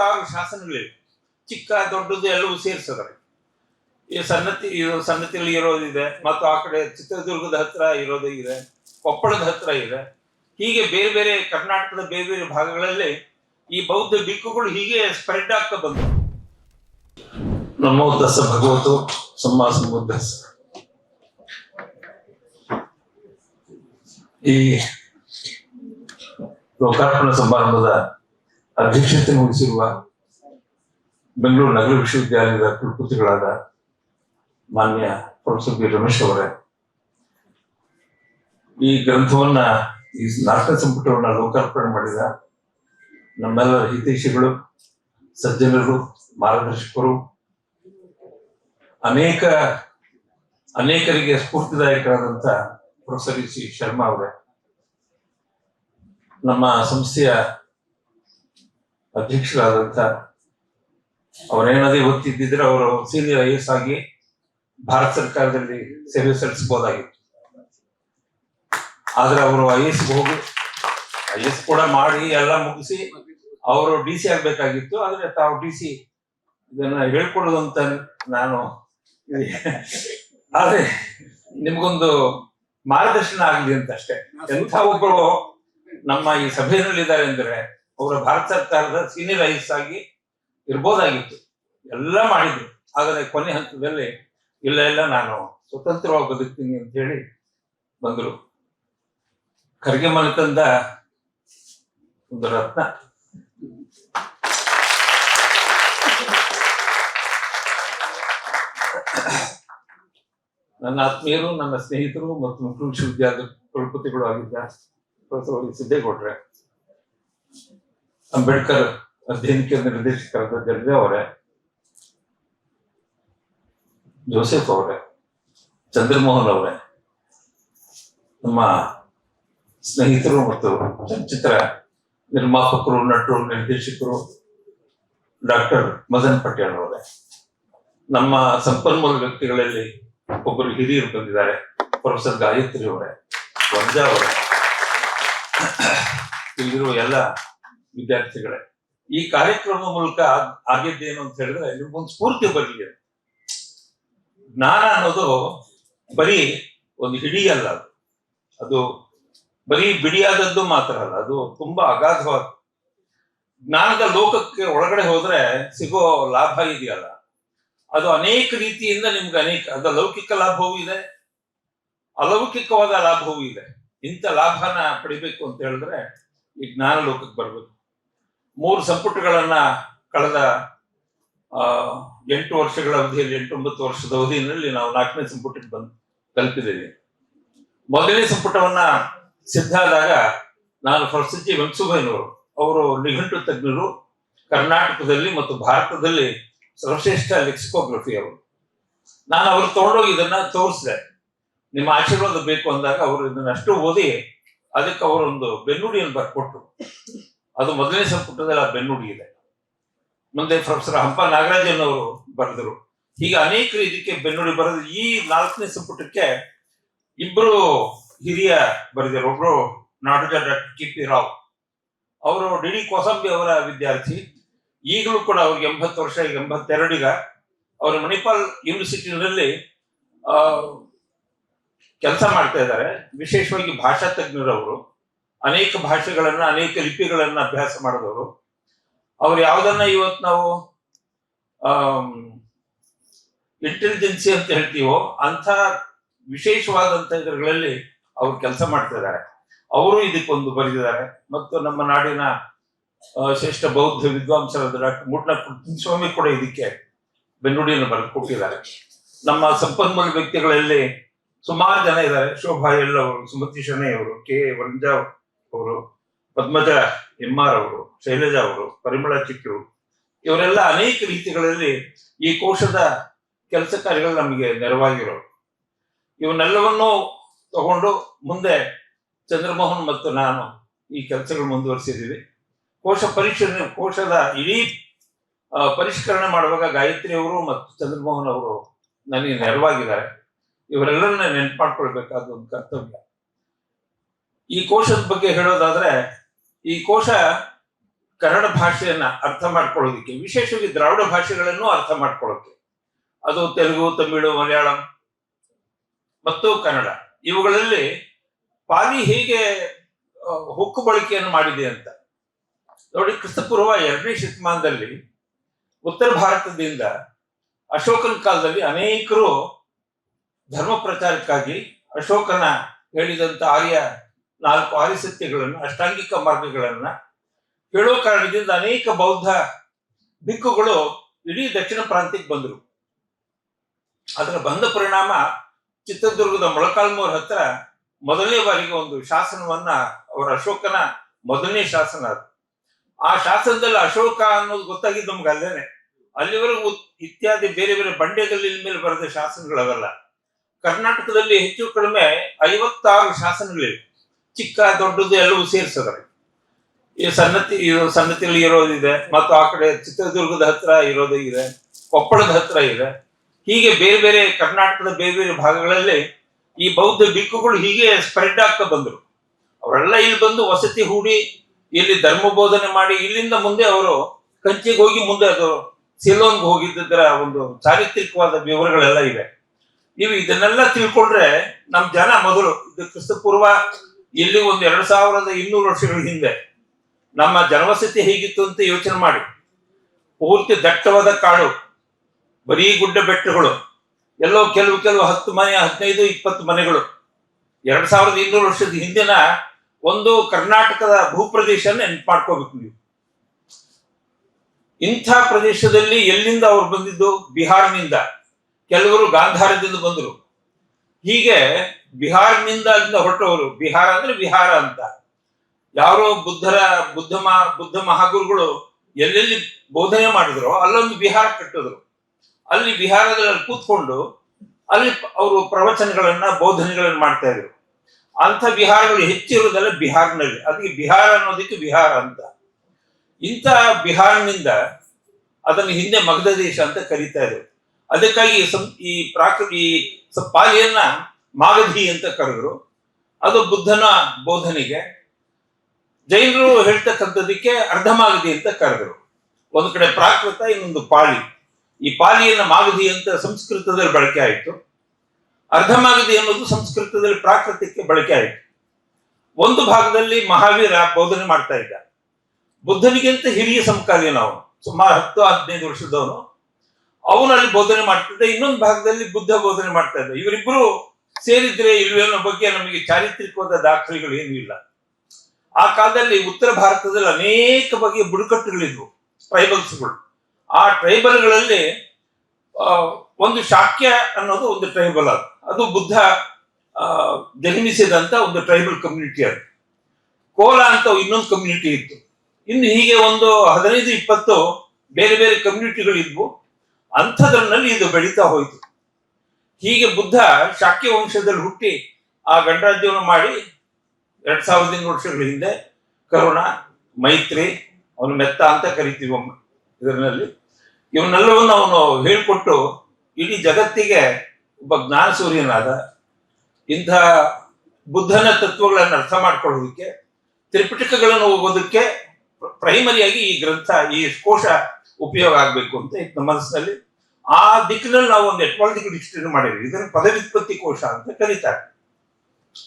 ಐವತ್ತಾರು ಶಾಸನಗಳಿವೆ. ಚಿಕ್ಕ, ದೊಡ್ಡದು ಎಲ್ಲವೂ ಸೇರಿಸಿದ್ದಾರೆ ಈ ಸನ್ನತಿ ಸನ್ನತಿಗಳು ಇರೋದಿದೆ ಮತ್ತು ಆ ಕಡೆ ಚಿತ್ರದುರ್ಗದ ಹತ್ರ ಇರೋದು ಇದೆ. ಕೊಪ್ಪಳದ ಹತ್ರ ಇದೆ. ಹೀಗೆ ಬೇರೆ ಬೇರೆ ಕರ್ನಾಟಕದ ಬೇರೆ ಬೇರೆ ಭಾಗಗಳಲ್ಲಿ ಈ ಬೌದ್ಧ ಬಿಕ್ಕುಗಳು ಹೀಗೆ ಸ್ಪ್ರೆಡ್ ಆಗ್ತಾ ಬಂದವು ನಮೋ ದಸ ಭಗವತು ಸಮುದ್ದಸ ಈ ಲೋಕಾರ್ಪಣ ಸಮಾರಂಭದ ಅಧ್ಯಕ್ಷತೆ ವಹಿಸಿರುವ ಬೆಂಗಳೂರು ನಗರ ವಿಶ್ವವಿದ್ಯಾಲಯದ ಕುಲಪತಿಗಳಾದ ಮಾನ್ಯ ಪ್ರೊಫೆಸರ್ ಬಿ ರಮೇಶ್ ಅವರೇ, ಈ ಗ್ರಂಥವನ್ನ, ಈ ನಾಟಕ ಸಂಪುಟವನ್ನ ಲೋಕಾರ್ಪಣೆ ಮಾಡಿದ ನಮ್ಮೆಲ್ಲರ ಹಿತೈಷಿಗಳು, ಸಜ್ಜನರು, ಮಾರ್ಗದರ್ಶಕರು, ಅನೇಕ, ಅನೇಕರಿಗೆ ಸ್ಫೂರ್ತಿದಾಯಕರಾದಂತ ಪ್ರೊಫೆಸರ್ ಸಿ ಶರ್ಮಾ ಅವರೇ, ನಮ್ಮ ಸಂಸ್ಥೆಯ ಅಧ್ಯಕ್ಷರಾದಂತ ಅವರೇನಾದ್ರೂ ಇವತ್ತಿದ್ದಿದ್ರೆ ಅವರು ಸೀನಿಯರ್ ಐ ಎಸ್ ಆಗಿ ಭಾರತ ಸರ್ಕಾರದಲ್ಲಿ ಸೇವೆ ಸಲ್ಲಿಸಬಹುದಾಗಿತ್ತು. ಆದ್ರೆ ಅವರು ಐ ಎಸ್ ಹೋಗಿ ಐ ಎಸ್ ಕೂಡ ಮಾಡಿ ಎಲ್ಲ ಮುಗಿಸಿ ಅವರು ಡಿ ಸಿ ಆಗ್ಬೇಕಾಗಿತ್ತು. ಆದ್ರೆ ತಾವು ಡಿ ಸಿ ಇದನ್ನ ಹೇಳ್ಕೊಡೋದು ಅಂತ ನಾನು ಆದ್ರೆ ನಿಮ್ಗೊಂದು ಮಾರ್ಗದರ್ಶನ ಆಗಲಿ ಅಂತ ಅಷ್ಟೇ. ಎಂಥ ಒಬ್ಬರು ನಮ್ಮ ಈ ಸಭೆಯಲ್ಲಿದ್ದಾರೆ ಅಂದ್ರೆ ಅವರ ಭಾರತ ಸರ್ಕಾರದ ಸೀನಿಯರ್ ಐ ಎಸ್ ಆಗಿ ಇರ್ಬೋದಾಗಿತ್ತು. ಎಲ್ಲ ಮಾಡಿದ್ರು. ಆದರೆ ಕೊನೆ ಹಂತದಲ್ಲಿ ಇಲ್ಲ ಇಲ್ಲ, ನಾನು ಸ್ವತಂತ್ರವಾಗಿ ಬದುಕ್ತೀನಿ ಅಂತ ಹೇಳಿ ಬಂದರು. ಖರ್ಗೆ ಮನೆತಂದ ಒಂದು ರತ್ನ. ನನ್ನ ಆತ್ಮೀಯರು, ನನ್ನ ಸ್ನೇಹಿತರು ಮತ್ತು ಮಕ್ಕಳು ವಿಶ್ವವಿದ್ಯಾಲಯದ ಕುಲಪತಿಗಳು ಆಗಿದ್ದ ಪ್ರೊಫೆಸರ್ ಸಿದ್ದೇಗೌಡ್ರೆ. ಅಂಬೇಡ್ಕರ್ ಅಧ್ಯಯನ ಕೇಂದ್ರ ನಿರ್ದೇಶಕರಾದ ಜರ್ಜಾ ಅವರೇ, ಜೋಸೆಫ್ ಅವರೇ, ಚಂದ್ರಮೋಹನ್ ಅವರೇ, ನಮ್ಮ ಸ್ನೇಹಿತರು ಮತ್ತು ಚಲನಚಿತ್ರ ನಿರ್ಮಾಪಕರು, ನಟರು, ನಿರ್ದೇಶಕರು, ಡಾಕ್ಟರ್ ಮದನ್ ಪಟೇಲ್ ಅವರೇ. ನಮ್ಮ ಸಂಪನ್ಮೂಲ ವ್ಯಕ್ತಿಗಳಲ್ಲಿ ಒಬ್ಬರು ಹಿರಿಯರು ಬಂದಿದ್ದಾರೆ, ಪ್ರೊಫೆಸರ್ ಗಾಯತ್ರಿ ಅವರೇ ವರ್ಜಾ ಅವರೇ. ಇಲ್ಲಿರುವ ಎಲ್ಲ ವಿದ್ಯಾರ್ಥಿಗಳೇ. ಈ ಕಾರ್ಯಕ್ರಮದ ಮೂಲಕ ಆಗ್- ಆಗಿದ್ದೇನು ಅಂತ ಹೇಳಿದ್ರೆ ನಿಮ್ಗೊಂದು ಸ್ಫೂರ್ತಿ ಬರಲಿ. ಜ್ಞಾನ ಅನ್ನೋದು ಬರೀ ಒಂದು ಹಿಡಿ ಅಲ್ಲ ಅದು. ಅದು ಬರೀ ಬಿಡಿಯಾದದ್ದು ಮಾತ್ರ ಅಲ್ಲ, ಅದು ತುಂಬಾ ಅಗಾಧವಾದ. ಜ್ಞಾನದ ಲೋಕಕ್ಕೆ ಒಳಗಡೆ ಹೋದ್ರೆ ಸಿಗೋ ಲಾಭ ಇದೆಯಲ್ಲ. ಅದು ಅನೇಕ ರೀತಿಯಿಂದ ನಿಮ್ಗೆ ಅನೇಕ, ಅದ ಲೌಕಿಕ ಲಾಭವೂ ಇದೆ, ಅಲೌಕಿಕವಾದ ಲಾಭವೂ ಇದೆ. ಇಂಥ ಲಾಭನ ಪಡಿಬೇಕು ಅಂತ ಹೇಳಿದ್ರೆ ಈ ಜ್ಞಾನ ಲೋಕಕ್ಕೆ ಬರಬೇಕು. ಮೂರು ಸಂಪುಟಗಳನ್ನ ಕಳೆದ ಎಂಟು ವರ್ಷಗಳ ಅವಧಿಯಲ್ಲಿ, ಎಂಟೊಂಬತ್ತು ವರ್ಷದ ಅವಧಿಯಲ್ಲಿ ನಾವು ನಾಲ್ಕನೇ ಸಂಪುಟಕ್ಕೆ ಬಂದು, ತಲುಪಿದ್ದೀವಿ. ಮೊದಲನೇ ಸಂಪುಟವನ್ನ ಸಿದ್ಧ ಆದಾಗ ನಾನು ಪ್ರಸಿದ್ಧಿ ಜಿ ವೆಂಕಸುಬೈನವರು ಅವರು ನಿಘಂಟು ತಜ್ಞರು, ಕರ್ನಾಟಕದಲ್ಲಿ ಮತ್ತು ಭಾರತದಲ್ಲಿ ಸರ್ವಶ್ರೇಷ್ಠ ಲೆಕ್ಸಿಕೋಗ್ರಫಿ ಅವರು. ನಾನು ಅವರು ತಗೊಂಡೋಗಿ ಇದನ್ನ ತೋರಿಸಿದೆ. ನಿಮ್ಮ ಆಶೀರ್ವಾದ ಬೇಕು ಅಂದಾಗ ಅವರು ಇದನ್ನ ಅಷ್ಟು ಓದಿ, ಅದಕ್ಕೆ ಅವರೊಂದು ಬೆನ್ನುಡಿಯನ್ನು ಬರ್ಕೊಟ್ರು. ಅದು ಮೊದಲನೇ ಸಂಪುಟದಲ್ಲಿ ಆ ಬೆನ್ನುಡಿ ಇದೆ ಮುಂದೆ ಪ್ರೊಫೆಸರ್ ಹಂಪ ನಾಗರಾಜನ್ ಅವರು ಬರೆದರು. ಹೀಗೆ ಅನೇಕರು ಇದಕ್ಕೆ ಬೆನ್ನುಡಿ ಬರೆದು ಈ ನಾಲ್ಕನೇ ಸಂಪುಟಕ್ಕೆ ಇಬ್ಬರು ಹಿರಿಯ ಬರೆದರು ಒಬ್ರು ನಾಡೋಜ ಡಾಕ್ಟರ್ ಕೆ ಪಿ ರಾವ್. ಅವರು ಡಿ ಡಿ ಕೋಸಂಬಿ ಅವರ ವಿದ್ಯಾರ್ಥಿ. ಈಗಲೂ ಕೂಡ ಅವ್ರಿಗೆ ಎಂಬತ್ತು ವರ್ಷ, ಈಗ ಎಂಬತ್ತೆರಡೀಗ ಅವರು ಮಣಿಪಾಲ್ ಯೂನಿವರ್ಸಿಟಿನಲ್ಲಿ ಕೆಲಸ ಮಾಡ್ತಾ ಇದ್ದಾರೆ. ವಿಶೇಷವಾಗಿ ಭಾಷಾ ತಜ್ಞರವರು. ಅನೇಕ ಭಾಷೆಗಳನ್ನ, ಅನೇಕ ಲಿಪಿಗಳನ್ನ ಅಭ್ಯಾಸ ಮಾಡಿದವರು. ಅವ್ರು ಯಾವ್ದನ್ನ ಇವತ್ತು ನಾವು ಇಂಟೆಲಿಜೆನ್ಸಿ ಅಂತ ಹೇಳ್ತೀವೋ, ಅಂಥ ವಿಶೇಷವಾದಂತ ಇದರಲ್ಲಿ ಅವ್ರು ಕೆಲಸ ಮಾಡ್ತಾ ಇದ್ದಾರೆ ಅವರು ಇದಕ್ಕೊಂದು ಬರೆದಿದ್ದಾರೆ. ಮತ್ತು ನಮ್ಮ ನಾಡಿನ ಶ್ರೇಷ್ಠ ಬೌದ್ಧ ವಿದ್ವಾಂಸರಾದ ಡಾಕ್ಟರ್ ಮೂಡ್ನ ಸ್ವಾಮಿ ಕೂಡ ಇದಕ್ಕೆ ಬೆನ್ನುಡಿಯನ್ನು ಬರೆದು ಕೊಟ್ಟಿದ್ದಾರೆ ನಮ್ಮ ಸಂಪನ್ಮೂಲ ವ್ಯಕ್ತಿಗಳಲ್ಲಿ ಸುಮಾರು ಜನ ಇದ್ದಾರೆ. ಶೋಭಾ ಎಲ್ ಅವರು, ಸುಮತಿ ಶನೇ ಅವರು, ಕೆ ವಂಜಾ ಅವರು, ಪದ್ಮಜ ಎಂ ಅವರು, ಶೈಲಜಾ ಅವರು, ಪರಿಮಳ ಚಿಕ್ಕು ಇವರೆಲ್ಲ ಅನೇಕ ರೀತಿಗಳಲ್ಲಿ ಈ ಕೋಶದ ಕೆಲಸ ಕಾರ್ಯಗಳು ನಮಗೆ ನೆರವಾಗಿರೋರು. ಇವನ್ನೆಲ್ಲವನ್ನು ತಗೊಂಡು ಮುಂದೆ ಚಂದ್ರಮೋಹನ್ ಮತ್ತು ನಾನು ಈ ಕೆಲಸಗಳು ಮುಂದುವರಿಸಿದ್ದೀವಿ. ಕೋಶ ಪರೀಕ್ಷೆ, ಕೋಶದ ಇಡೀ ಪರಿಷ್ಕರಣೆ ಮಾಡುವಾಗ ಗಾಯತ್ರಿ ಅವರು ಮತ್ತು ಚಂದ್ರಮೋಹನ್ ಅವರು ನನಗೆ ನೆರವಾಗಿದ್ದಾರೆ. ಇವರೆಲ್ಲರನ್ನ ನೆನ್ಪು ಮಾಡ್ಕೊಳ್ಬೇಕಾದ ಒಂದು ಕರ್ತವ್ಯ. ಈ ಕೋಶದ ಬಗ್ಗೆ ಹೇಳೋದಾದ್ರೆ, ಈ ಕೋಶ ಕನ್ನಡ ಭಾಷೆಯನ್ನ ಅರ್ಥ ಮಾಡ್ಕೊಳ್ಳೋದಿಕ್ಕೆ, ವಿಶೇಷವಾಗಿ ದ್ರಾವಿಡ ಭಾಷೆಗಳನ್ನು ಅರ್ಥ ಮಾಡ್ಕೊಳ್ಳೋಕೆ ಅದು ತೆಲುಗು, ತಮಿಳು, ಮಲಯಾಳಂ ಮತ್ತು ಕನ್ನಡ. ಇವುಗಳಲ್ಲಿ ಪಾಲಿ ಹೇಗೆ ಹುಕ್ಕು ಬಳಕೆಯನ್ನು ಮಾಡಿದೆ ಅಂತ. ನೋಡಿ, ಕ್ರಿಸ್ತಪೂರ್ವ ಎರಡನೇ ಶತಮಾನದಲ್ಲಿ ಉತ್ತರ ಭಾರತದಿಂದ ಅಶೋಕನ ಕಾಲದಲ್ಲಿ ಅನೇಕರು ಧರ್ಮ ಪ್ರಚಾರಕ್ಕಾಗಿ ಅಶೋಕನ ಹೇಳಿದಂತ ಆರ್ಯ ನಾಲ್ಕು ಆರ್ಯ ಸತ್ಯಗಳನ್ನು ಅಷ್ಟಾಂಗಿಕ ಮಾರ್ಗಗಳನ್ನ ಹೇಳೋ ಕಾರಣದಿಂದ ಅನೇಕ ಬೌದ್ಧ ಭಿಕ್ಕುಗಳು ಇಡೀ ದಕ್ಷಿಣ ಪ್ರಾಂತ್ಯಕ್ಕೆ ಬಂದರು. ಅದರ ಬಂದ ಪರಿಣಾಮ ಚಿತ್ರದುರ್ಗದ ಮೊಳಕಾಲ್ಮೂರ್ ಹತ್ರ ಮೊದಲನೇ ಬಾರಿಗೆ ಒಂದು ಶಾಸನವನ್ನ ಅವರ ಅಶೋಕನ ಮೊದಲನೇ ಶಾಸನ ಅದು. ಆ ಶಾಸನದಲ್ಲಿ ಅಶೋಕ ಅನ್ನೋದು ಗೊತ್ತಾಗಿದ್ದು ನಮ್ಗೆ ಅಲ್ಲೇನೆ. ಅಲ್ಲಿವರೆಗೂ ಇತ್ಯಾದಿ ಬೇರೆ ಬೇರೆ ಬಂಡೆಗಲ್ಲಿನ ಮೇಲೆ ಬರೆದ ಶಾಸನಗಳವೆಲ್ಲ. ಕರ್ನಾಟಕದಲ್ಲಿ ಹೆಚ್ಚು ಕಡಿಮೆ ಐವತ್ತಾರು ಶಾಸನಗಳಿವೆ. ಚಿಕ್ಕ ದೊಡ್ಡದು ಎಲ್ಲವೂ ಸೇರಿಸಿದ್ದಾರೆ ಈ ಸನ್ನತಿ ಸನ್ನತಿಯಲ್ಲಿ ಇರೋದಿದೆ ಮತ್ತು ಆ ಕಡೆ ಚಿತ್ರದುರ್ಗದ ಹತ್ರ ಇರೋದು ಇದೆ, ಕೊಪ್ಪಳದ ಹತ್ರ ಇದೆ. ಹೀಗೆ ಬೇರೆ ಬೇರೆ ಕರ್ನಾಟಕದ ಬೇರೆ ಬೇರೆ ಭಾಗಗಳಲ್ಲಿ ಈ ಬೌದ್ಧ ಭಿಕ್ಕುಗಳು ಹೀಗೆ ಸ್ಪ್ರೆಡ್ ಆಗ್ತಾ ಬಂದರು. ಅವರೆಲ್ಲ ಇಲ್ಲಿ ಬಂದು ವಸತಿ ಹೂಡಿ, ಇಲ್ಲಿ ಧರ್ಮ ಬೋಧನೆ ಮಾಡಿ, ಇಲ್ಲಿಂದ ಮುಂದೆ ಅವರು ಕಂಚಿಗೆ ಹೋಗಿ ಮುಂದೆ ಅದು ಸಿಲೋನ್ಗೆ ಹೋಗಿದ್ದರ ಒಂದು ಚಾರಿತ್ರಿಕವಾದ ವಿವರಗಳೆಲ್ಲ ಇವೆ. ನೀವು ಇದನ್ನೆಲ್ಲ ತಿಳ್ಕೊಂಡ್ರೆ ನಮ್ಮ ಜನ ಮೊದಲು, ಇದು ಕ್ರಿಸ್ತಪೂರ್ವ ಇಲ್ಲಿ ಒಂದು ಎರಡು ಸಾವಿರದ ಇನ್ನೂರು ವರ್ಷಗಳ ಹಿಂದೆ ನಮ್ಮ ಜನವಸತಿ ಹೇಗಿತ್ತು ಅಂತ ಯೋಚನೆ ಮಾಡಿ. ಪೂರ್ತಿ ದಟ್ಟವಾದ ಕಾಡು, ಬರೀ ಗುಡ್ಡ ಬೆಟ್ಟಗಳು, ಎಲ್ಲೋ ಕೆಲವು ಕೆಲವು ಹತ್ತು ಮನೆ, ಹದಿನೈದು, ಇಪ್ಪತ್ತು ಮನೆಗಳು. ಎರಡ್ ಸಾವಿರದ ಇನ್ನೂರು ವರ್ಷದ ಹಿಂದಿನ ಒಂದು ಕರ್ನಾಟಕದ ಭೂಪ್ರದೇಶ ನೆನ್ಪು ಮಾಡ್ಕೋಬೇಕು ನೀವು. ಇಂಥ ಪ್ರದೇಶದಲ್ಲಿ ಎಲ್ಲಿಂದ ಅವ್ರು ಬಂದಿದ್ದು? ಬಿಹಾರ್ನಿಂದ. ಕೆಲವರು ಗಾಂಧಾರದಿಂದ ಬಂದರು. ಹೀಗೆ ಬಿಹಾರ್ನಿಂದ ಅಲ್ಲಿಂದ ಹೊರಟವರು, ಬಿಹಾರ ಅಂದ್ರೆ ವಿಹಾರ ಅಂತ. ಯಾರೋ ಬುದ್ಧರ, ಬುದ್ಧ ಮಹಾ ಬುದ್ಧ ಮಹಾಗುರುಗಳು ಎಲ್ಲೆಲ್ಲಿ ಬೋಧನೆ ಮಾಡಿದ್ರು ಅಲ್ಲೊಂದು ವಿಹಾರ ಕಟ್ಟಿದ್ರು. ಅಲ್ಲಿ ವಿಹಾರದಲ್ಲಿ ಕೂತ್ಕೊಂಡು ಅಲ್ಲಿ ಅವರು ಪ್ರವಚನಗಳನ್ನ, ಬೋಧನೆಗಳನ್ನ ಮಾಡ್ತಾ ಇದ್ರು. ಅಂಥ ವಿಹಾರಗಳು ಹೆಚ್ಚಿರುವುದೆಲ್ಲ ಬಿಹಾರ್ನಲ್ಲಿ. ಅದಕ್ಕೆ ಬಿಹಾರ ಅನ್ನೋದಕ್ಕೆ ವಿಹಾರ ಅಂತ. ಇಂಥ ಬಿಹಾರ್ನಿಂದ ಅದನ್ನು ಹಿಂದೆ ಮಗಧ ದೇಶ ಅಂತ ಕರೀತಾ ಇದ್ರು. ಅದಕ್ಕಾಗಿ ಈ ಪ್ರಾಕೃತಿ ಈ ಪಾಲಿಯನ್ನ ಮಾಗಧಿ ಅಂತ ಕರೆದ್ರು. ಅದು ಬುದ್ಧನ ಬೋಧನೆಗೆ. ಜೈನರು ಹೇಳ್ತಕ್ಕಂಥದಕ್ಕೆ ಅರ್ಧಮಾಗಧಿ ಅಂತ ಕರೆದ್ರು. ಒಂದು ಕಡೆ ಪ್ರಾಕೃತ, ಇನ್ನೊಂದು ಪಾಳಿ. ಈ ಪಾಲಿಯನ್ನ ಮಾಗಧಿ ಅಂತ ಸಂಸ್ಕೃತದಲ್ಲಿ ಬಳಕೆ ಆಯಿತು. ಅರ್ಧಮಾಗಧಿ ಅನ್ನೋದು ಸಂಸ್ಕೃತದಲ್ಲಿ ಪ್ರಾಕೃತಕ್ಕೆ ಬಳಕೆ ಆಯಿತು. ಒಂದು ಭಾಗದಲ್ಲಿ ಮಹಾವೀರ ಬೋಧನೆ ಮಾಡ್ತಾ ಇದ್ದ. ಬುದ್ಧನಿಗಿಂತ ಹಿರಿಯ ಸಮಕಾಲೀನ ಅವನು. ಸುಮಾರು ಹತ್ತು ಹದಿನೈದು ವರ್ಷದವನು. ಅವನಲ್ಲಿ ಬೋಧನೆ ಮಾಡ್ತಿದ್ದ ಇನ್ನೊಂದು ಭಾಗದಲ್ಲಿ ಬುದ್ಧ ಬೋಧನೆ ಮಾಡ್ತಾ ಇದ್ದ ಇವರಿಬ್ಬರು ಸೇರಿದ್ರೆ ಇಲ್ವೇ ಬಗ್ಗೆ ನಮಗೆ ಚಾರಿತ್ರಿಕವಾದ ದಾಖಲೆಗಳು ಏನೂ ಇಲ್ಲ. ಆ ಕಾಲದಲ್ಲಿ ಉತ್ತರ ಭಾರತದಲ್ಲಿ ಅನೇಕ ಬಗೆಯ ಬುಡಕಟ್ಟುಗಳಿದ್ವು ಟ್ರೈಬಲ್ಸ್ಗಳು ಆ ಟ್ರೈಬಲ್ಗಳಲ್ಲಿ ಒಂದು ಶಾಕ್ಯ ಅನ್ನೋದು ಒಂದು ಟ್ರೈಬಲ್ ಅದು. ಅದು ಬುದ್ಧ ಜನ್ಮಿಸಿದಂತ ಒಂದು ಟ್ರೈಬಲ್ ಕಮ್ಯುನಿಟಿ ಅದು. ಕೋಲ ಅಂತ ಇನ್ನೊಂದು ಕಮ್ಯುನಿಟಿ ಇತ್ತು. ಇನ್ನು ಹೀಗೆ ಒಂದು ಹದಿನೈದು, ಇಪ್ಪತ್ತು ಬೇರೆ ಬೇರೆ ಕಮ್ಯುನಿಟಿಗಳಿದ್ವು ಅಂಥದ್ರಲ್ಲಿ ಇದು ಬೆಳೀತಾ ಹೋಯಿತು. ಹೀಗೆ ಬುದ್ಧ ಶಾಕ್ಯ ವಂಶದಲ್ಲಿ ಹುಟ್ಟಿ ಆ ಗಣರಾಜ್ಯವನ್ನು ಮಾಡಿ ಎರಡ್ ಸಾವಿರದ ಇನ್ನೂರು ವರ್ಷಗಳ ಹಿಂದೆ ಕರುಣ, ಮೈತ್ರಿ ಅವನು ಮೆತ್ತ ಅಂತ ಕರಿತೀವಿ ಒಮ್ಮೆ ಇದರಲ್ಲಿ. ಇವನ್ನೆಲ್ಲವನ್ನು ಅವನು ಹೇಳಿಕೊಟ್ಟು ಇಡೀ ಜಗತ್ತಿಗೆ ಒಬ್ಬ ಜ್ಞಾನ ಸೂರ್ಯನಾದ ಇಂಥ ಬುದ್ಧನ ತತ್ವಗಳನ್ನು ಅರ್ಥ ಮಾಡ್ಕೊಳ್ಳೋದಕ್ಕೆ, ತ್ರಿಪಿಟಕಗಳನ್ನು ಓದೋದಕ್ಕೆ ಪ್ರೈಮರಿಯಾಗಿ ಈ ಗ್ರಂಥ, ಈ ಕೋಶ ಉಪಯೋಗ ಆಗಬೇಕು ಅಂತ ಇತ್ತು ನಮ್ಮ ಮನಸ್ಸಿನಲ್ಲಿ ಆ ದಿಕ್ಕಿನಲ್ಲಿ ನಾವು ಒಂದು ಎಟ್ಮಾಲಜಿಕಲ್ ಡಿಕ್ಷನರಿ ಮಾಡಿದ್ವಿ ಇದನ್ನು ಪದವಿತ್ಪತ್ತಿ ಕೋಶ ಅಂತ ಕರೀತಾರೆ.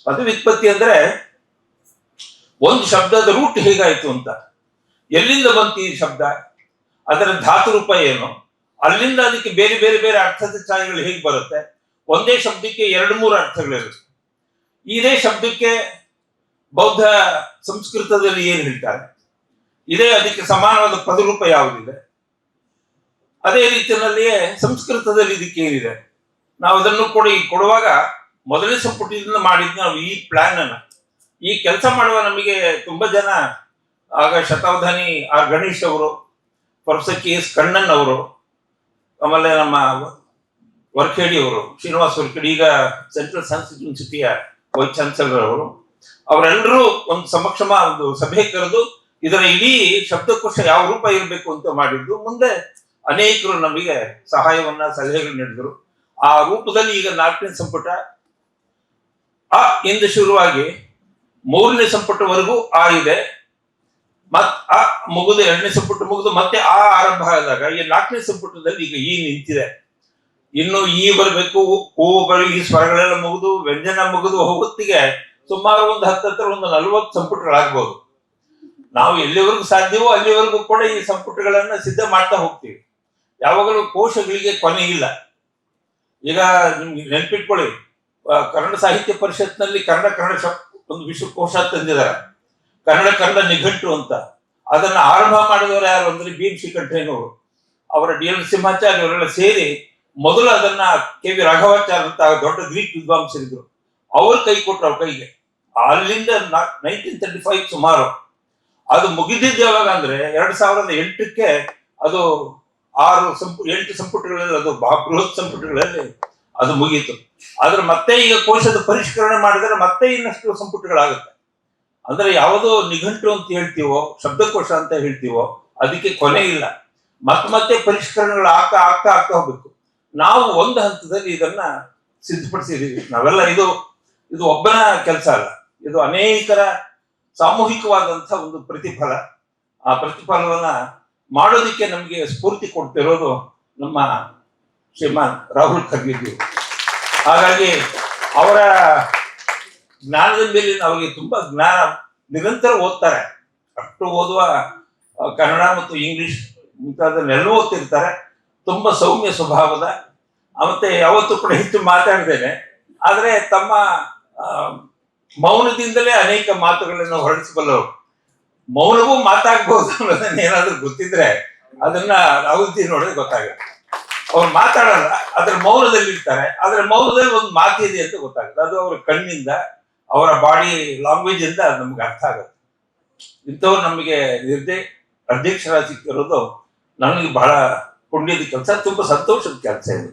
ಪದವಿತ್ಪತ್ತಿ ಅಂದ್ರೆ ಒಂದು ಶಬ್ದದ ರೂಟ್ ಹೇಗಾಯ್ತು ಅಂತ. ಎಲ್ಲಿಂದ ಬಂತು ಈ ಶಬ್ದ? ಅದರ ಧಾತು ರೂಪ ಏನು? ಅಲ್ಲಿಂದ ಅದಕ್ಕೆ ಬೇರೆ ಬೇರೆ ಬೇರೆ ಅರ್ಥದ ಛಾಯೆಗಳು ಹೇಗೆ ಬರುತ್ತೆ? ಒಂದೇ ಶಬ್ದಕ್ಕೆ ಎರಡು ಮೂರು ಅರ್ಥಗಳಿರುತ್ತೆ. ಇದೇ ಶಬ್ದಕ್ಕೆ ಬೌದ್ಧ ಸಂಸ್ಕೃತದಲ್ಲಿ ಏನು ಹೇಳ್ತಾರೆ? ಇದೇ ಅದಕ್ಕೆ ಸಮಾನವಾದ ಪದರೂಪ ಯಾವುದಿದೆ? ಅದೇ ರೀತಿಯಲ್ಲಿಯೇ ಸಂಸ್ಕೃತದಲ್ಲಿ ಇದಕ್ಕೆ ಏನಿದೆ ನಾವು ಅದನ್ನು ಕೂಡ ಈ ಕೊಡುವಾಗ ಮೊದಲನೇ ಸಂಪುಟದಿಂದ ಮಾಡಿದ್ದು ನಾವು ಈ ಪ್ಲಾನ್ ಅನ್ನ. ಈ ಕೆಲಸ ಮಾಡುವ ನಮಗೆ ತುಂಬಾ ಜನ, ಆಗ ಶತಾವಧಾನಿ ಆರ್ ಗಣೇಶ್ ಅವರು ಪ್ರೊಫೆಸರ್ ಕೆ ಎಸ್ ಕಣ್ಣನ್ ಅವರು, ಆಮೇಲೆ ನಮ್ಮ ವರ್ಖೇಡಿ ಅವರು, ಶ್ರೀನಿವಾಸ್ ವರ್ಖೇಡಿ ಈಗ ಸೆಂಟ್ರಲ್ ಸೈನ್ಸ್ ಯೂನಿವರ್ಸಿಟಿಯ ವೈಸ್ ಚಾನ್ಸಲರ್ ಅವರು ಅವರೆಲ್ಲರೂ ಒಂದು ಸಮಕ್ಷಮ ಒಂದು ಸಭೆ ಕರೆದು ಇದರ ಇಡೀ ಶಬ್ದಕೋಶ ಯಾವ ರೂಪ ಇರಬೇಕು ಅಂತ ಮಾಡಿದ್ದು. ಮುಂದೆ ಅನೇಕರು ನಮಗೆ ಸಹಾಯವನ್ನ ಸಲಹೆಗಳು ನೀಡಿದರು. ಆ ರೂಪದಲ್ಲಿ ಈಗ ನಾಲ್ಕನೇ ಸಂಪುಟ, ಆ ಇಂದ ಶುರುವಾಗಿ ಮೂರನೇ ಸಂಪುಟವರೆಗೂ ಆ ಇದೆ ಮತ್, ಆ ಮುಗಿದು ಎರಡನೇ ಸಂಪುಟ ಮುಗಿದು ಮತ್ತೆ ಆ ಆರಂಭ ಆದಾಗ ಈ ನಾಲ್ಕನೇ ಸಂಪುಟದಲ್ಲಿ ಈಗ ಈ ನಿಂತಿದೆ. ಇನ್ನು ಈ ಬರಬೇಕು ಓ ಬರ ಈ ಸ್ವರಗಳೆಲ್ಲ ಮುಗಿದು, ವ್ಯಂಜನ ಮುಗಿದು ಹೋಗುತ್ತಿಗೆ ಸುಮಾರು ಒಂದು ಹತ್ತತ್ರ ಒಂದು ನಲ್ವತ್ತು ಸಂಪುಟಗಳಾಗ್ಬೋದು. ನಾವು ಎಲ್ಲಿವರೆಗೂ ಸಾಧ್ಯವೋ ಅಲ್ಲಿವರೆಗೂ ಕೂಡ ಈ ಸಂಪುಟಗಳನ್ನ ಸಿದ್ಧ ಮಾಡ್ತಾ ಹೋಗ್ತೀವಿ. ಯಾವಾಗಲೂ ಕೋಶಗಳಿಗೆ ಕೊನೆ ಇಲ್ಲ. ಈಗ ನಿಮ್ಗೆ ನೆನ್ಪಿಟ್ಕೊಳ್ಳಿ ಕನ್ನಡ ಸಾಹಿತ್ಯ ಪರಿಷತ್ನಲ್ಲಿ ಕನ್ನಡ ಕನ್ನಡ ಒಂದು ವಿಶ್ವಕೋಶ ತಂದಿದ್ದಾರೆ ಕನ್ನಡ ಕನ್ನಡ ನಿಘಂಟು ಅಂತ. ಅದನ್ನು ಆರಂಭ ಮಾಡಿದವರು ಯಾರು ಅಂದ್ರೆ ಭೀಮ್ ಶ್ರೀಕಂಠಯ್ಯನವರು ಅವರ ಡಿ ಎಲ್ ಸಿಂಹಾಚಾರ್ಯ ಅವರೆಲ್ಲ ಸೇರಿ ಮೊದಲು ಅದನ್ನ ಕೆ ವಿ ರಾಘವಾಚಾರ್ಯ ಅಂತ ದೊಡ್ಡ ಗ್ರೀಕ್ ವಿದ್ವಾಂಸರಿದ್ರು. ಅವ್ರ ಕೈ ಕೊಟ್ಟರು ಅವ್ರ ಕೈಗೆ. ಅಲ್ಲಿಂದ ನೈನ್ಟೀನ್ ತರ್ಟಿ ಫೈವ್ ಸುಮಾರು. ಅದು ಮುಗಿದಿದ್ದು ಯಾವಾಗ ಅಂದ್ರೆ ಎರಡ್ ಸಾವಿರದ ಎಂಟಕ್ಕೆ ಅದು ಆರು ಸಂಪು, ಎಂಟು ಸಂಪುಟಗಳಲ್ಲಿ, ಅದು ಬೃಹತ್ ಸಂಪುಟಗಳಲ್ಲಿ ಅದು ಮುಗೀತು ಆದ್ರೆ ಮತ್ತೆ ಈಗ ಕೋಶದ ಪರಿಷ್ಕರಣೆ ಮಾಡಿದರೆ ಮತ್ತೆ ಇನ್ನಷ್ಟು ಸಂಪುಟಗಳಾಗುತ್ತೆ. ಅಂದ್ರೆ ಯಾವುದೋ ನಿಘಂಟು ಅಂತ ಹೇಳ್ತೀವೋ, ಶಬ್ದಕೋಶ ಅಂತ ಹೇಳ್ತೀವೋ, ಅದಕ್ಕೆ ಕೊನೆ ಇಲ್ಲ. ಮತ್ತೆ ಮತ್ತೆ ಪರಿಷ್ಕರಣೆಗಳು ಆಗ್ತಾ ಆಗ್ತಾ ಆಗ್ತಾ ಹೋಗ್ಬೇಕು. ನಾವು ಒಂದು ಹಂತದಲ್ಲಿ ಇದನ್ನ ಸಿದ್ಧಪಡಿಸಿದೀವಿ ನಾವೆಲ್ಲ ಇದು ಇದು ಒಬ್ಬನ ಕೆಲಸ ಅಲ್ಲ. ಇದು ಅನೇಕರ ಸಾಮೂಹಿಕವಾದಂಥ ಒಂದು ಪ್ರತಿಫಲ. ಆ ಪ್ರತಿಫಲವನ್ನ ಮಾಡೋದಕ್ಕೆ ನಮಗೆ ಸ್ಫೂರ್ತಿ ಕೊಡ್ತಿರೋದು ನಮ್ಮ ಶ್ರೀಮಾನ್ ರಾಹುಲ್ ಖರ್ಗೆಜಿ ಹಾಗಾಗಿ ಅವರ ಜ್ಞಾನದ ಮೇಲೆ ಅವರಿಗೆ ತುಂಬಾ ಜ್ಞಾನ ನಿರಂತರ ಓದ್ತಾರೆ. ಅಷ್ಟು ಓದುವ ಕನ್ನಡ ಮತ್ತು ಇಂಗ್ಲಿಷ್ ಮುಂತಾದನ್ನೆಲ್ಲ ಓದ್ತಿರ್ತಾರೆ. ತುಂಬಾ ಸೌಮ್ಯ ಸ್ವಭಾವದ. ಮತ್ತೆ ಯಾವತ್ತೂ ಕೂಡ ಹೆಚ್ಚು ಮಾತಾಡ್ತೇನೆ. ಆದರೆ ತಮ್ಮ ಮೌನದಿಂದಲೇ ಅನೇಕ ಮಾತುಗಳನ್ನು ಹೊರಡಿಸಬಲ್ಲವರು ಮೌನವೂ ಮಾತಾಡ್ಬೋದು ಅನ್ನೋದನ್ನ ಏನಾದ್ರೂ ಗೊತ್ತಿದ್ರೆ ಅದನ್ನ ರಾಹುಲ್ ಜಿ ನೋಡಿದ್ರೆ ಗೊತ್ತಾಗುತ್ತೆ. ಅವ್ರು ಮಾತಾಡಲ್ಲ, ಅದ್ರ ಮೌನದಲ್ಲಿ ಇರ್ತಾರೆ. ಅದ್ರ ಮೌನದಲ್ಲಿ ಒಂದು ಮಾತಿದೆ ಅಂತ ಗೊತ್ತಾಗುತ್ತೆ. ಅದು ಅವ್ರ ಕಣ್ಣಿಂದ, ಅವರ ಬಾಡಿ ಲ್ಯಾಂಗ್ವೇಜ್ ಇಂದ ನಮ್ಗೆ ಅರ್ಥ ಆಗುತ್ತೆ. ಇಂಥವ್ರು ನಮಗೆ ನಿರ್ದೇ ಅಧ್ಯಕ್ಷರಾಗಿ ಸಿಕ್ಕಿರೋದು ನನಗೆ ಬಹಳ ಪುಣ್ಯದ ಕೆಲಸ, ತುಂಬಾ ಸಂತೋಷದ ಕೆಲಸ ಇದು.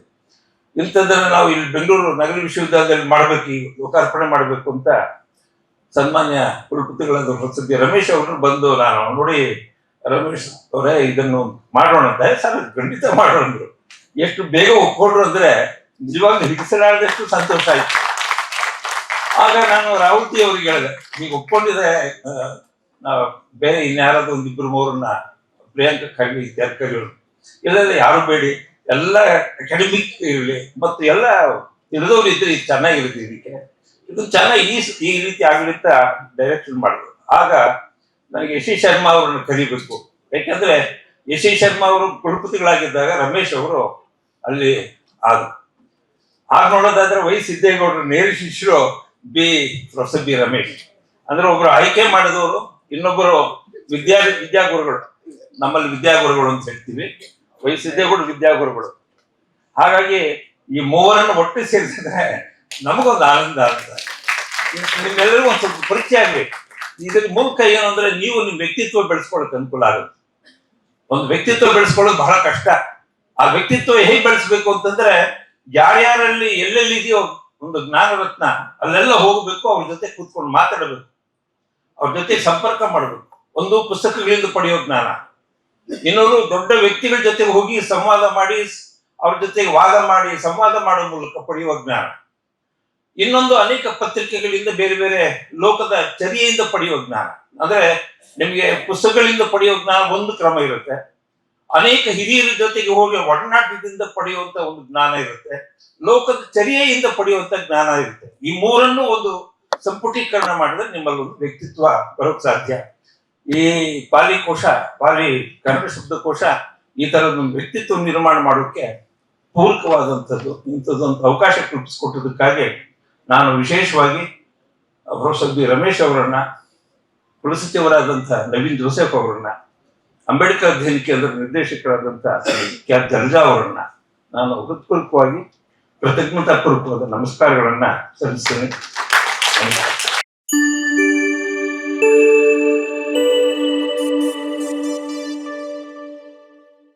ಇಂಥದ್ದನ್ನ ನಾವು ಇಲ್ಲಿ ಬೆಂಗಳೂರು ನಗರ ವಿಶ್ವವಿದ್ಯಾಲಯದಲ್ಲಿ ಮಾಡಬೇಕು ಲೋಕಾರ್ಪಣೆ ಮಾಡಬೇಕು ಅಂತ ಸನ್ಮಾನ್ಯ ಕುಲಪತಿಗಳಾದ ಹೊಸತಿ ರಮೇಶ್ ಅವರು ಬಂದು ನಾನು ನೋಡಿ ರಮೇಶ್ ಅವರೇ, ಇದನ್ನು ಮಾಡೋಣ ಅಂತ. ಸರ್, ಖಂಡಿತ ಮಾಡೋಣ ಎಷ್ಟು ಬೇಗ ಒಪ್ಕೊಂಡ್ರು ಅಂದ್ರೆ ನಿಜವಾಗ್ಲೂ ಹಿಡಿಸಲಾರದಷ್ಟು ಸಂತೋಷ ಆಯ್ತು. ಆಗ ನಾನು ರಾವತಿ ಅವ್ರಿಗೆ ಹೇಳಿದೆ ಈಗ ನಾವು ಬೇರೆ ಇನ್ಯಾರಾದ್ರೂ ಒಂದಿಬ್ರು ಮೂರನ್ನ ಪ್ರಿಯಾಂಕ ಖರ್ಗೆ ಕರೆಯೋರು ಇಲ್ಲದ್ರೆ ಯಾರು ಬೇಡಿ. ಎಲ್ಲ ಅಕಾಡೆಮಿಕ್ ಇರಲಿ, ಮತ್ತು ಎಲ್ಲ ತಿಳಿದವ್ರು ಇದ್ರೆ ಇದು ಚೆನ್ನಾಗಿರುತ್ತೆ ಇದಕ್ಕೆ. ಇದು ಚೆನ್ನಾಗಿ ಈ ಈ ರೀತಿ ಆಡಳಿತ ಡೈರೆಕ್ಷನ್ ಮಾಡಿದ್ರು ಆಗ ನನಗೆ ಯಶಿ ಶರ್ಮಾ ಅವರನ್ನು ಕಲಿಬೇಕು ಯಾಕಂದ್ರೆ ಯಶಿ ಶರ್ಮಾ ಅವರು ಕುಲಪತಿಗಳಾಗಿದ್ದಾಗ ರಮೇಶ್ ಅವರು ಅಲ್ಲಿ ಆಗ ಆಗ ನೋಡೋದಾದ್ರೆ ವೈ ಸಿದ್ದೇಗೌಡರು ನೇರ ಶಿಷ್ಯರು ಬಿ ಪ್ರೊಫೆಸರ್ ಬಿ ರಮೇಶ್. ಅಂದ್ರೆ ಒಬ್ರು ಆಯ್ಕೆ ಮಾಡಿದವರು ಇನ್ನೊಬ್ಬರು ವಿದ್ಯಾ, ವಿದ್ಯಾಗುರುಗಳು. ನಮ್ಮಲ್ಲಿ ವಿದ್ಯಾಗುರುಗಳು ಅಂತ ಹೇಳ್ತೀವಿ. ವೈ ಸಿದ್ದೇಗೌಡರು ವಿದ್ಯಾಗುರುಗಳು. ಹಾಗಾಗಿ ಈ ಮೂವರನ್ನು ಒಟ್ಟು ಸೇರಿಸಿದ್ರೆ ನಮಗೊಂದು ಆನಂದ ಅಂತ ನಿಮ್ಮೆಲ್ಲರಿಗೂ ಒಂದು ಸ್ವಲ್ಪ ಪರಿಚಯ ಆಗ್ಬೇಕು ಇದ್ರ ಮೂಲಕ ಏನಂದ್ರೆ ನೀವು ನಿಮ್ಮ ವ್ಯಕ್ತಿತ್ವ ಬೆಳೆಸ್ಕೊಳ್ಳೋಕೆ ಅನುಕೂಲ ಆಗುತ್ತೆ. ಒಂದು ವ್ಯಕ್ತಿತ್ವ ಬೆಳೆಸ್ಕೊಳ್ಳೋದು ಬಹಳ ಕಷ್ಟ. ಆ ವ್ಯಕ್ತಿತ್ವ ಹೇಗೆ ಬೆಳೆಸ್ಬೇಕು ಅಂತಂದ್ರೆ, ಯಾರ್ಯಾರಲ್ಲಿ ಎಲ್ಲೆಲ್ಲಿ ಇದೆಯೋ ಒಂದು ಜ್ಞಾನ ರತ್ನ ಅಲ್ಲೆಲ್ಲ ಹೋಗಬೇಕು, ಅವ್ರ ಜೊತೆ ಕೂತ್ಕೊಂಡು ಮಾತಾಡಬೇಕು. ಅವ್ರ ಜೊತೆ ಸಂಪರ್ಕ ಮಾಡಬೇಕು. ಒಂದು ಪುಸ್ತಕಗಳಿಂದ ಪಡೆಯೋ ಜ್ಞಾನ. ಇನ್ನೊಂದು ದೊಡ್ಡ ವ್ಯಕ್ತಿಗಳ ಜೊತೆ ಹೋಗಿ ಸಂವಾದ ಮಾಡಿ, ಅವ್ರ ಜೊತೆಗೆ ವಾದ ಮಾಡಿ, ಸಂವಾದ ಮಾಡೋ ಮೂಲಕ ಪಡೆಯುವ ಜ್ಞಾನ. ಇನ್ನೊಂದು ಅನೇಕ ಪತ್ರಿಕೆಗಳಿಂದ ಬೇರೆ ಬೇರೆ ಲೋಕದ ಚರ್ಯೆಯಿಂದ ಪಡೆಯುವ ಜ್ಞಾನ. ಅಂದ್ರೆ ನಿಮಗೆ ಪುಸ್ತಕಗಳಿಂದ ಪಡೆಯುವ ಜ್ಞಾನ ಒಂದು ಕ್ರಮ ಇರುತ್ತೆ. ಅನೇಕ ಹಿರಿಯರ ಜೊತೆಗೆ ಹೋಗಿ ಒಡನಾಟದಿಂದ ಪಡೆಯುವಂತ ಒಂದು ಜ್ಞಾನ ಇರುತ್ತೆ. ಲೋಕದ ಚರ್ಯೆಯಿಂದ ಪಡೆಯುವಂತ ಜ್ಞಾನ ಇರುತ್ತೆ. ಈ ಮೂರನ್ನು ಒಂದು ಸಂಪುಟೀಕರಣ ಮಾಡಿದ್ರೆ ನಿಮ್ಮಲ್ಲಿ ಒಂದು ವ್ಯಕ್ತಿತ್ವ ಬರೋಕ್ ಸಾಧ್ಯ. ಈ ಪಾಲಿ ಕೋಶ ಪಾಲಿ ಕನ್ನಡ ಶಬ್ದಕೋಶ ಈ ತರದ ಒಂದು ವ್ಯಕ್ತಿತ್ವ ನಿರ್ಮಾಣ ಮಾಡೋಕೆ ಪೂರಕವಾದಂಥದ್ದು, ಇಂಥದ್ದೊಂದು ಅವಕಾಶ ಕಲ್ಪಿಸಿಕೊಟ್ಟದಕ್ಕಾಗಿ ನಾನು ವಿಶೇಷವಾಗಿ ಪ್ರೊಫೆಸರ್ ಬಿ ರಮೇಶ್ ಅವರನ್ನ, ಕುಲಸಚಿವರಾದಂಥ ನವೀನ್ ಜೋಸೆಫ್ ಅವರನ್ನ, ಅಂಬೇಡ್ಕರ್ ಅಧ್ಯಯನ ಕೇಂದ್ರ ನಿರ್ದೇಶಕರಾದಂಥ ಕೆ ಆರ್ ದರ್ಜಾ ಅವರನ್ನ ನಾನು ಹೃತ್ಪೂರ್ವಕವಾಗಿ ಕೃತಜ್ಞತಾಪೂರ್ವಕವಾದ ನಮಸ್ಕಾರಗಳನ್ನ ಸಲ್ಲಿಸ್ತೇನೆ.